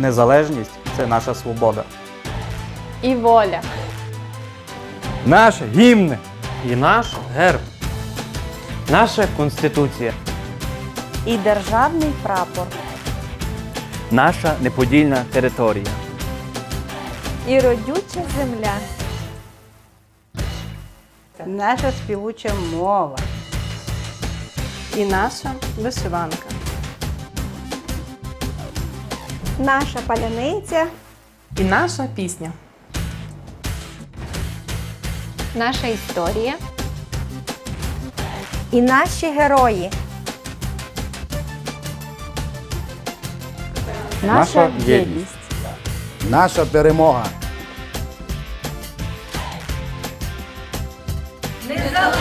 Незалежність це наша свобода. І воля. Наш гімн. І наш герб. Наша конституція. і державний прапор. Наша неподільна територія. І родюча земля. Наша співуча мова. І наша вишиванка. Наша паляниця. І наша пісня. Наша історія. І наші герої. Наша єдність. Наша перемога. Незалежність